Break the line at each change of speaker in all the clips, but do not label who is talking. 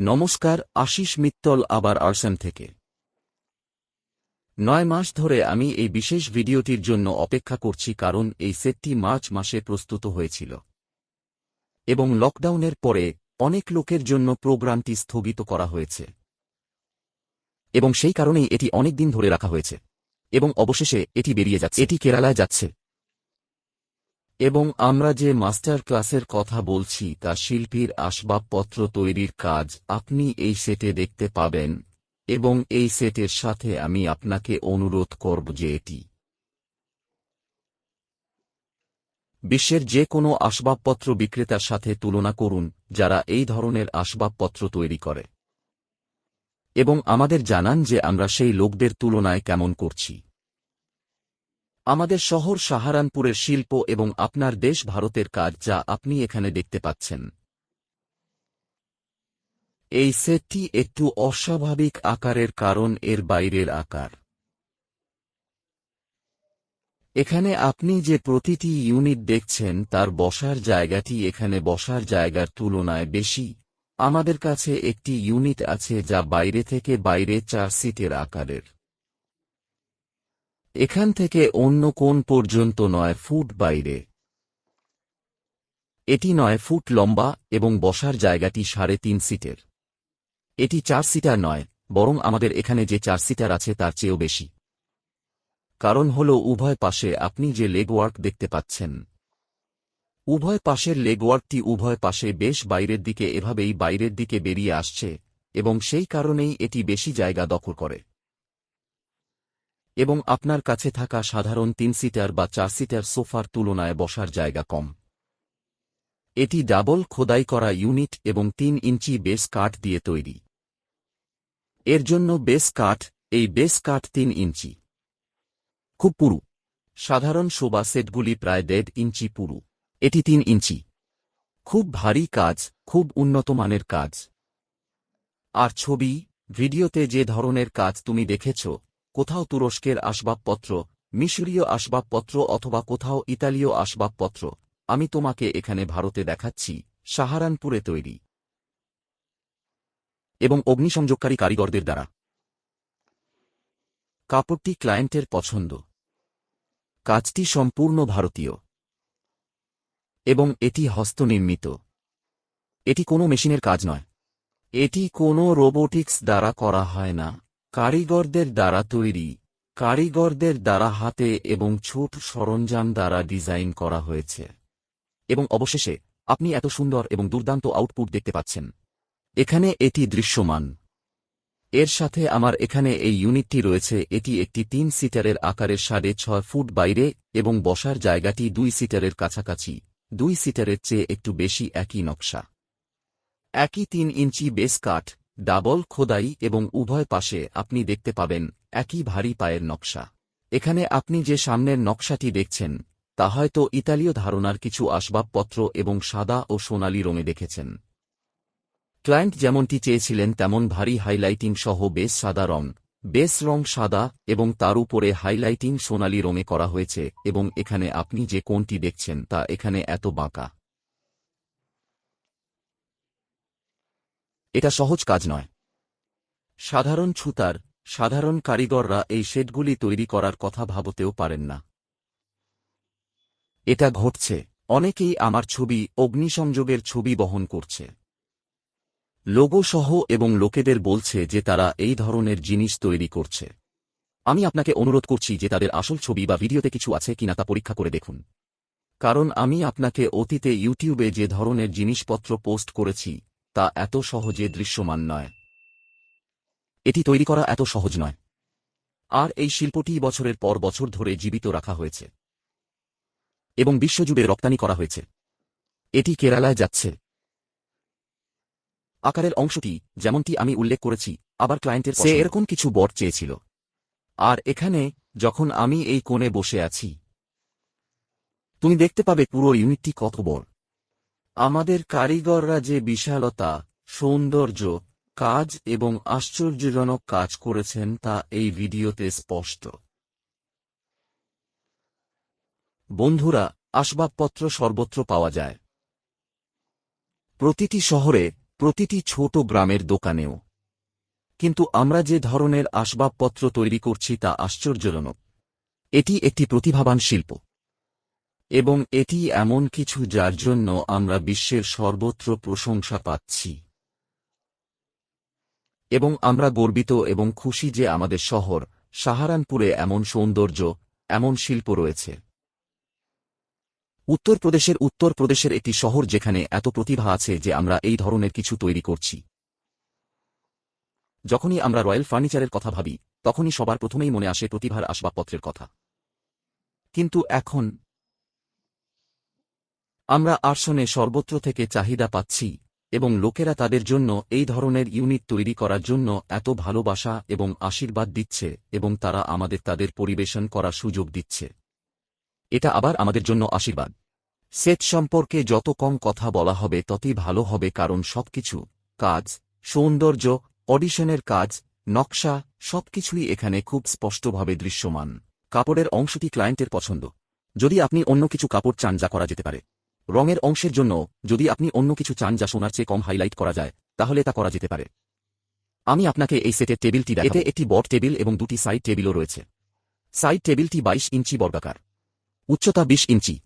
নমস্কার, আশিস মিত্তল আবার আরসান থেকে। নয় মাস ধরে আমি এই বিশেষ ভিডিওটির জন্য অপেক্ষা করছি কারণ এই সেটটি মার্চ মাসে প্রস্তুত হয়েছিল। এবং লকডাউনের পরে অনেক লোকের জন্য প্রোগ্রামটি স্থগিত করা হয়েছে। এবং সেই কারণেই এটি অনেক দিন ধরে রাখা হয়েছে। এবং অবশেষে এটি বেরিয়ে যাচ্ছে। এটি কেরালায় যাচ্ছে। এবং আমরা যে মাস্টার ক্লাসের কথা বলছি তা শিল্পীর আসবাবপত্র তৈরির কাজ আপনি এই সেটে দেখতে পাবেন, এবং এই সেটের সাথে আমি আপনাকে অনুরোধ করব যে এটি বিশ্বের যে কোনো আসবাবপত্র বিক্রেতার সাথে তুলনা করুন, যারা এই ধরনের আসবাবপত্র তৈরি করে। এবং আমাদের জানান যে আমরা সেই লোকদের তুলনায় কেমন করছি। আমাদের শহর সাহারানপুরের শিল্প এবং আপনার দেশ ভারতের কাজ যা আপনি এখানে দেখতে পাচ্ছেন। এই সেটটি একটু অস্বাভাবিক আকারের কারণ এর বাইরের আকার। এখানে আপনি যে প্রতিটি ইউনিট দেখছেন, তার বসার জায়গাটি এখানে বসার জায়গার তুলনায় বেশি। আমাদের কাছে একটি ইউনিট আছে যা বাইরে থেকে বাইরে চার সিটের আকারের। এখান থেকে অন্য কোণ পর্যন্ত নয় ফুট বাইরে। এটি নয় ফুট লম্বা এবং বসার জায়গাটি সাড়ে তিন সিটের। এটি চার সিটার নয়, বরং আমাদের এখানে যে চার সিটার আছে তার চেয়েও বেশি। কারণ হল উভয় পাশে আপনি যে লেগওয়ার্ক দেখতে পাচ্ছেন। উভয় পাশের লেগওয়ার্কটি উভয় পাশে বেশ বাইরের দিকে এভাবেই বাইরের দিকে বেরিয়ে আসছে এবং সেই কারণেই এটি বেশি জায়গা দখল করে। এবং আপনার কাছে থাকা সাধারণ তিন সিটার বা চার সিটার সোফার তুলনায় বসার জায়গা কম। এটি ডাবল খোদাই করা ইউনিট এবং তিন ইঞ্চি বেস কাঠ দিয়ে তৈরি। এর জন্য বেস কাঠ, এই বেস কাঠ তিন ইঞ্চি। খুব পুরু। সাধারণ শোবা সেটগুলি প্রায় দেড় ইঞ্চি পুরু। এটি তিন ইঞ্চি। খুব ভারী কাজ, খুব উন্নত মানের কাজ। আর ছবি, ভিডিওতে যে ধরনের কাজ তুমি দেখেছ কোথাও তুরস্কের আসবাবপত্র, মিশরীয় আসবাবপত্র অথবা কোথাও ইতালীয় আসবাবপত্র। আমি তোমাকে এখানে ভারতে দেখাচ্ছি, সাহারানপুরে তৈরি। এবং অগ্নিসংযোগকারী কারিগরদের দ্বারা। কাপড়টি ক্লায়েন্টের পছন্দ। কাজটি সম্পূর্ণ ভারতীয়। এবং এটি হস্তনির্মিত। এটি কোনো মেশিনের কাজ নয়। এটি কোনো রোবোটিক্স দ্বারা করা হয় না। কারিগরদের দ্বারা তৈরি, কারিগরদের দ্বারা হাতে এবং ছোট সরঞ্জাম দ্বারা ডিজাইন করা হয়েছে। এবং অবশেষে, আপনি এত সুন্দর এবং দুর্দান্ত আউটপুট দেখতে পাচ্ছেন। এখানে এটি দৃশ্যমান। এর সাথে আমার এখানে এই ইউনিটটি রয়েছে, এটি একটি তিন সিটারের আকারের সাড়ে ছয় ফুট বাইরে এবং বসার জায়গাটি দুই সিটারের কাছাকাছি, দুই সিটারের চেয়ে একটু বেশি একই নকশা। একই তিন ইঞ্চি বেস কাঠ ডাবল খোদাই এবং উভয় পাশে আপনি দেখতে পাবেন একই ভারী পায়ের নকশা। এখানে আপনি যে সামনের নকশাটি দেখছেন, তা হয়তো ইতালীয় ধারণার কিছু আসবাবপত্র এবং সাদা ও সোনালি রঙে দেখেছেন। ক্লায়েন্ট যেমনটি চেয়েছিলেন তেমন ভারী হাইলাইটিং সহ বেশ সাদা রং বেস রং সাদা এবং তার উপরে হাইলাইটিং সোনালি রঙে করা হয়েছে এবং এখানে আপনি যে কোনটি দেখছেন তা এখানে এত বাঁকা। এটা সহজ কাজ নয়। সাধারণ ছুতার, সাধারণ কারিগররা এই শেডগুলি তৈরি করার কথা ভাবতেও পারেন না। এটা ঘটছে। অনেকেই আমার ছবি, অগ্নিসংযোগের ছবি বহন করছে। লোগো সহ এবং লোকেদের বলছে যে তারা এই ধরনের জিনিস তৈরি করছে। আমি আপনাকে অনুরোধ করছি যে তাদের আসল ছবি বা ভিডিওতে কিছু আছে কিনা তা পরীক্ষা করে দেখুন। কারণ আমি আপনাকে অতীতে ইউটিউবে যে ধরনের জিনিসপত্র পোস্ট করেছি তা এত সহজে দৃশ্যমান নয়। এটি তৈরি করা এত সহজ নয়। আর এই শিল্পটি বছরের পর বছর ধরে জীবিত রাখা হয়েছে। এবং বিশ্বজুড়ে রপ্তানি করা হয়েছে। এটি কেরালায় যাচ্ছে। আকারের অংশটি যেমনটি আমি উল্লেখ করেছি আবার ক্লায়েন্টের সে এরকম কিছু বট চেয়েছিল। আর এখানে যখন আমি এই কোণে বসে আছি তুমি দেখতে পাবে পুরো ইউনিটটি কত বড়। আমাদের কারিগররা যে বিশালতা, সৌন্দর্য, কাজ এবং আশ্চর্যজনক কাজ করেছেন তা এই ভিডিওতে স্পষ্ট। বন্ধুরা, আসবাবপত্র সর্বত্র পাওয়া যায়। প্রতিটি শহরে, প্রতিটি ছোট গ্রামের দোকানেও। কিন্তু আমরা যে ধরনের আসবাবপত্র তৈরি করছি তা আশ্চর্যজনক। এটি একটি প্রতিভাবান শিল্প। এবং এটি এমন কিছু যার জন্য আমরা বিশ্বের সর্বত্র প্রশংসা পাচ্ছি। এবং আমরা গর্বিত এবং খুশি যে আমাদের শহর, সাহারানপুরে এমন সৌন্দর্য, এমন শিল্প রয়েছে। উত্তরপ্রদেশের উত্তরপ্রদেশের একটি শহর যেখানে এত প্রতিভা আছে যে আমরা এই ধরনের কিছু তৈরি করছি। যখনই আমরা রয়্যাল ফার্নিচারের কথা ভাবি, তখনই সবার প্রথমেই মনে আসে প্রতিভার আসবাবপত্রের কথা। কিন্তু এখন আমরা আর্সনে সর্বত্র থেকে চাহিদা পাচ্ছি, এবং লোকেরা তাদের জন্য এই ধরনের ইউনিট তৈরি করার জন্য এত ভালোবাসা এবং আশীর্বাদ দিচ্ছে, এবং তারা আমাদের তাদের পরিবেশন করার সুযোগ দিচ্ছে। এটা আবার আমাদের জন্য আশীর্বাদ। সেট সম্পর্কে যত কম কথা বলা হবে ততই ভালো হবে, কারণ সবকিছু, কাজ, সৌন্দর্য, অডিশনের কাজ, নকশা, সবকিছুই এখানে খুব স্পষ্টভাবে দৃশ্যমান। কাপড়ের অংশটি ক্লায়েন্টের পছন্দ। যদি আপনি অন্য কিছু কাপড় চান যা করা যেতে পারে। রঙের অংশের জন্য যদি আপনি অন্য কিছু চান যা সোনার চেয়ে কম হাইলাইট করা যায়, তাহলে তা করা যেতে পারে। আমি আপনাকে এই সেটের টেবিলটি এতে একটি বট টেবিল এবং দুটি সাইড টেবিলও রয়েছে। সাইড টেবিলটি ২২ ইঞ্চি বর্গাকার। উচ্চতা ২০ ইঞ্চি।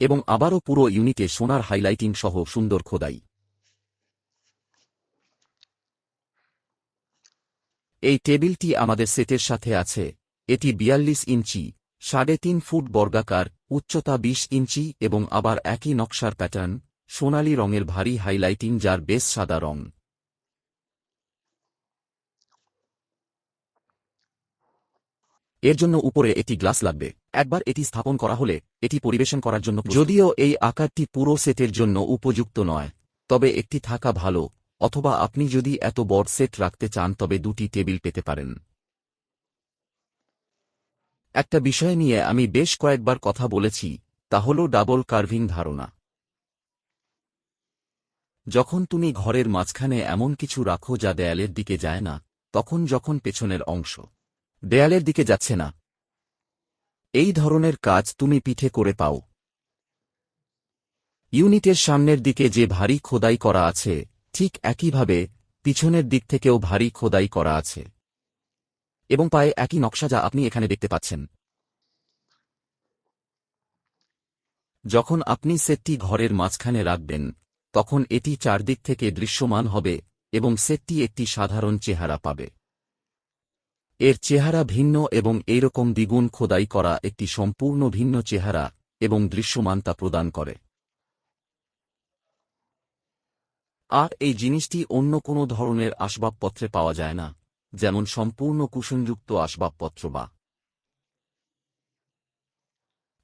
এবং আবারও পুরো ইউনিটে সোনার হাইলাইটিং সহ সুন্দর খোদাই। এই টেবিলটি আমাদের সেটের সাথে আছে। এটি বিয়াল্লিশ ইঞ্চি। সাড়ে তিন ফুট বর্গাকার, উচ্চতা ২০ ইঞ্চি এবং আবার একই নকশার প্যাটার্ন, সোনালী রঙের ভারী হাইলাইটিং যার বেশ সাদা রং। এর জন্য উপরে একটি গ্লাস লাগবে। একবার এটি স্থাপন করা হলে এটি পরিবেশন করার জন্য যদিও এই আকারটি পুরো সেটের জন্য উপযুক্ত নয়, তবে একটি থাকা ভালো, অথবা আপনি যদি এত বড় সেট রাখতে চান তবে দুটি টেবিল পেতে পারেন। একটা বিষয় নিয়ে আমি বেশ কয়েকবার কথা বলেছি, তা হল ডাবল কার্ভিং ধারণা। যখন তুমি ঘরের মাঝখানে এমন কিছু রাখো যা দেয়ালের দিকে যায় না, তখন যখন পেছনের অংশ দেয়ালের দিকে যাচ্ছে না, এই ধরনের কাজ তুমি পিঠে করে পাও। ইউনিটের সামনের দিকে যে ভারী খোদাই করা আছে, ঠিক একইভাবে পিছনের দিক থেকেও ভারী খোদাই করা আছে। এবং পায়ে একই নকশা যা আপনি এখানে দেখতে পাচ্ছেন। যখন আপনি সেটটি ঘরের মাঝখানে রাখবেন, তখন এটি চারদিক থেকে দৃশ্যমান হবে এবং সেটটি একটি সাধারণ চেহারা পাবে। এর চেহারা ভিন্ন এবং এইরকম দ্বিগুণ খোদাই করা একটি সম্পূর্ণ ভিন্ন চেহারা এবং দৃশ্যমানতা প্রদান করে। আর এই জিনিসটি অন্য কোনো ধরনের আসবাবপত্রে পাওয়া যায় না। যেমন সম্পূর্ণ কুশনযুক্ত আসবাবপত্র বা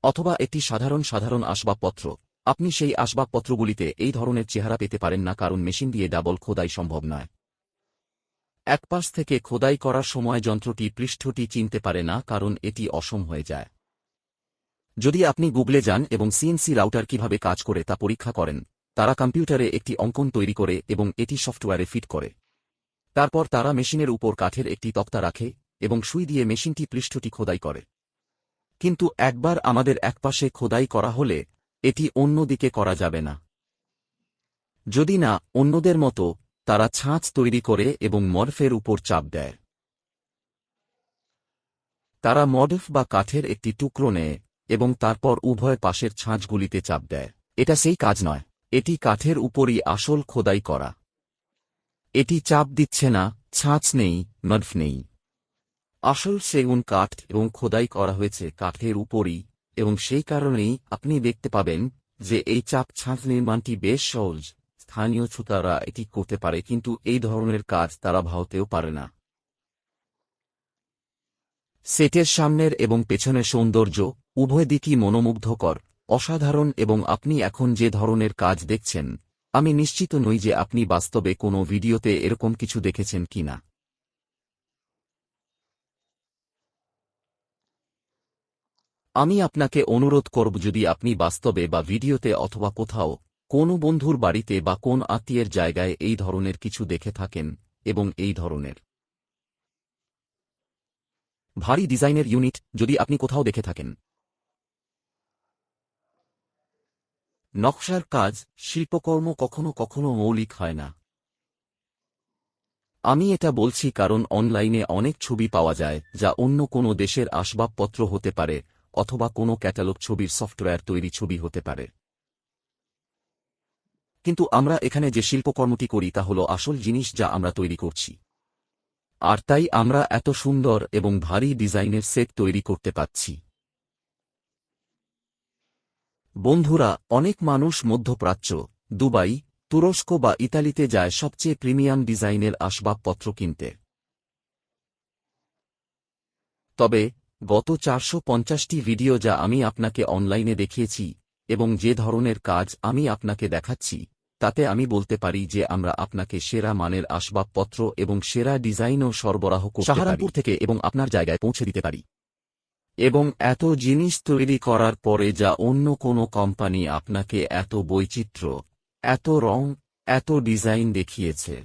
অথবা একটি সাধারণ সাধারণ আসবাবপত্র। আপনি সেই আসবাবপত্রগুলিতে এই ধরনের চেহারা পেতে পারেন না কারণ মেশিন দিয়ে ডাবল খোদাই সম্ভব নয়। একপাশ থেকে খোদাই করার সময় যন্ত্রটি পৃষ্ঠটি চিনতে পারে না কারণ এটি অসম হয়ে যায়। যদি আপনি গুগলে যান এবং সিএনসি রাউটার কীভাবে কাজ করে তা পরীক্ষা করেন, তারা কম্পিউটারে একটি অঙ্কন তৈরি করে এবং এটি সফটওয়্যারে ফিট করে। তারপর তারা মেশিনের উপর কাঠের একটি তক্তা রাখে এবং সুই দিয়ে মেশিনটি পৃষ্ঠটি খোদাই করে। কিন্তু একবার আমাদের একপাশে খোদাই করা হলে এটি অন্য দিকে করা যাবে না। যদি না, অন্যদের মতো তারা ছাঁচ তৈরি করে এবং মরফের উপর চাপ দেয়। তারা মডফ বা কাঠের একটি টুকরো নেয় এবং তারপর উভয় পাশের ছাঁচগুলিতে চাপ দেয়। এটা সেই কাজ নয়, এটি কাঠের উপরই আসল খোদাই করা। এটি চাপ দিচ্ছে না, ছাঁচ নেই মডফ নেই। আসল সেগুন কাঠ এবং খোদাই করা হয়েছে কাঠের উপরই, এবং সেই কারণেই আপনি দেখতে পাবেন যে এই চাপ ছাঁচ নির্মাণটি বেশ সহজ। স্থানীয় ছুতারা এটি করতে পারে, কিন্তু এই ধরনের কাজ তারা ভাওতেও পারে না। সেটের সামনের এবং পেছনের সৌন্দর্য উভয় দিকই মনোমুগ্ধকর, অসাধারণ, এবং আপনি এখন যে ধরনের কাজ দেখছেন আমি নিশ্চিত নই যে আপনি বাস্তবে কোনো ভিডিওতে এরকম কিছু দেখেছেন কিনা আমি আপনাকে অনুরোধ করব যদি আপনি বাস্তবে বা ভিডিওতে অথবা কোথাও কোনো বন্ধুর বাড়িতে বা কোন আত্মীয়ের জায়গায় এই ধরনের কিছু দেখে থাকেন এবং এই ধরনের ভারী ডিজাইনের ইউনিট যদি আপনি কোথাও দেখে থাকেন। নকশার কাজ শিল্পকর্ম কখনো কখনো মৌলিক হয় না। আমি এটা বলছি কারণ অনলাইনে অনেক ছবি পাওয়া যায় যা অন্য কোনো দেশের আসবাবপত্র হতে পারে অথবা কোনো ক্যাটালগ ছবির সফটওয়্যার তৈরি ছবি হতে পারে। কিন্তু আমরা এখানে যে শিল্পকর্মটি করি তা হল আসল জিনিস যা আমরা তৈরি করছি। আর তাই আমরা এত সুন্দর এবং ভারী ডিজাইনের সেট তৈরি করতে পাচ্ছি বন্ধুরা, অনেক মানুষ মধ্যপ্রাচ্য, দুবাই, তুরস্ক বা ইতালিতে যায় সবচেয়ে প্রিমিয়াম ডিজাইনের আসবাবপত্র কিনতে। তবে, গত চারশো পঞ্চাশটি ভিডিও যা আমি আপনাকে অনলাইনে দেখিয়েছি এবং যে ধরনের কাজ আমি আপনাকে দেখাচ্ছি, তাতে আমি বলতে পারি যে আমরা আপনাকে সেরা মানের আসবাবপত্র এবং সেরা ডিজাইনও সরবরাহ সাহারানপুর থেকে এবং আপনার জায়গায় পৌঁছে দিতে পারি। এবং এত জিনিস তৈরি করার পরে যা অন্য কোনো কোম্পানি আপনাকে এত বৈচিত্র্য, এত রং, এত ডিজাইন দেখিয়েছে।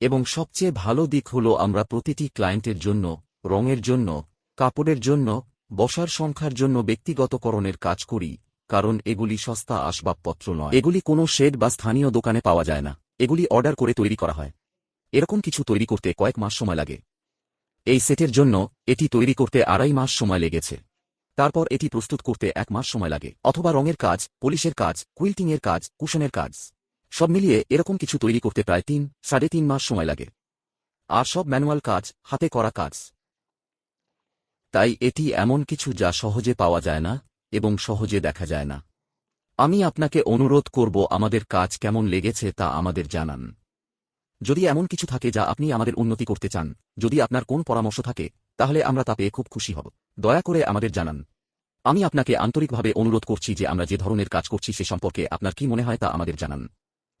এবং সবচেয়ে ভালো দিক হল আমরা প্রতিটি ক্লায়েন্টের জন্য, রঙের জন্য, কাপড়ের জন্য, বসার সংখ্যার জন্য ব্যক্তিগতকরণের কাজ করি, কারণ এগুলি সস্তা আসবাবপত্র নয়। এগুলি কোনো শেড বা স্থানীয় দোকানে পাওয়া যায় না। এগুলি অর্ডার করে তৈরি করা হয়। এরকম কিছু তৈরি করতে কয়েক মাস সময় লাগে। এই সেটের জন্য এটি তৈরি করতে আড়াই মাস সময় লেগেছে। তারপর এটি প্রস্তুত করতে এক মাস সময় লাগে, অথবা রঙের কাজ, পলিশের কাজ, কুইল্টিংয়ের কাজ, কুশনের কাজ। সব মিলিয়ে এরকম কিছু তৈরি করতে প্রায় তিন, সাড়ে তিন মাস সময় লাগে। আর সব ম্যানুয়াল কাজ, হাতে করা কাজ। তাই এটি এমন কিছু যা সহজে পাওয়া যায় না, এবং সহজে দেখা যায় না। আমি আপনাকে অনুরোধ করব আমাদের কাজ কেমন লেগেছে তা আমাদের জানান। যদি এমন কিছু থাকে যা আপনি আমাদের উন্নতি করতে চান, যদি আপনার কোন পরামর্শ থাকে, তাহলে আমরা তা পেয়ে খুব খুশি হব। দয়া করে আমাদের জানান। আমি আপনাকে আন্তরিকভাবে অনুরোধ করছি যে আমরা যে ধরনের কাজ করছি সে সম্পর্কে আপনার কি মনে হয় তা আমাদের জানান।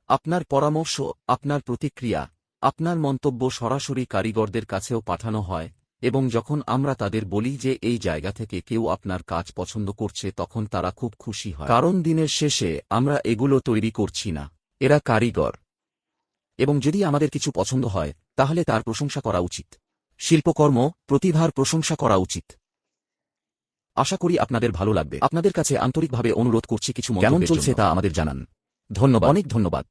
আপনার পরামর্শ, আপনার প্রতিক্রিয়া, আপনার মন্তব্য সরাসরি কারিগরদের কাছেও পাঠানো হয় এবং যখন আমরা তাদের বলি যে এই জায়গা থেকে কেউ আপনার কাজ পছন্দ করছে, তখন তারা খুব খুশি হয়। কারণ দিনের শেষে আমরা এগুলো তৈরি করছি না। এরা কারিগর। এবং যদি আমাদের কিছু পছন্দ হয় তাহলে তার প্রশংসা করা উচিত। শিল্পকর্ম প্রতিভার প্রশংসা করা উচিত। আশা করি আপনাদের ভালো লাগবে। আপনাদের কাছে আন্তরিকভাবে অনুরোধ করছি কিছু কেমন চলছে তা আমাদের জানান। ধন্যবাদ। অনেক ধন্যবাদ।